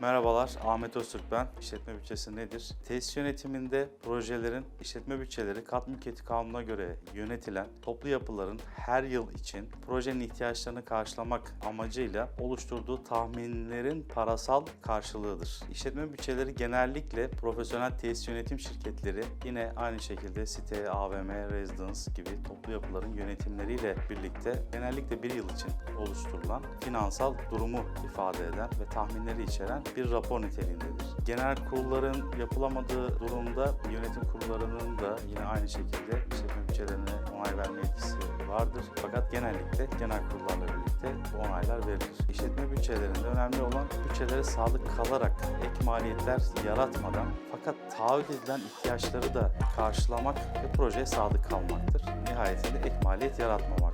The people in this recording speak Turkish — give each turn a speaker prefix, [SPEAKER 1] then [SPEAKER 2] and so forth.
[SPEAKER 1] Merhabalar, Ahmet Öztürk ben. İşletme bütçesi nedir? Tesis yönetiminde projelerin işletme bütçeleri kat mülkiyeti kanununa göre yönetilen toplu yapıların her yıl için projenin ihtiyaçlarını karşılamak amacıyla oluşturduğu tahminlerin parasal karşılığıdır. İşletme bütçeleri genellikle profesyonel tesis yönetim şirketleri yine aynı şekilde site, AVM, residence gibi toplu yapıların yönetimleriyle birlikte genellikle bir yıl için oluşturulan finansal durumu ifade eden ve tahminleri içeren bir rapor niteliğindedir. Genel kurulların yapılamadığı durumda yönetim kurullarının da yine aynı şekilde işletme bütçelerine onay verme etkisi vardır. Fakat genellikle genel kurullarla birlikte bu onaylar verilir. İşletme bütçelerinde önemli olan bütçelere sadık kalarak ek maliyetler yaratmadan fakat taahhüt edilen ihtiyaçları da karşılamak ve projeye sadık kalmaktır. Nihayetinde ek maliyet yaratmamaktır.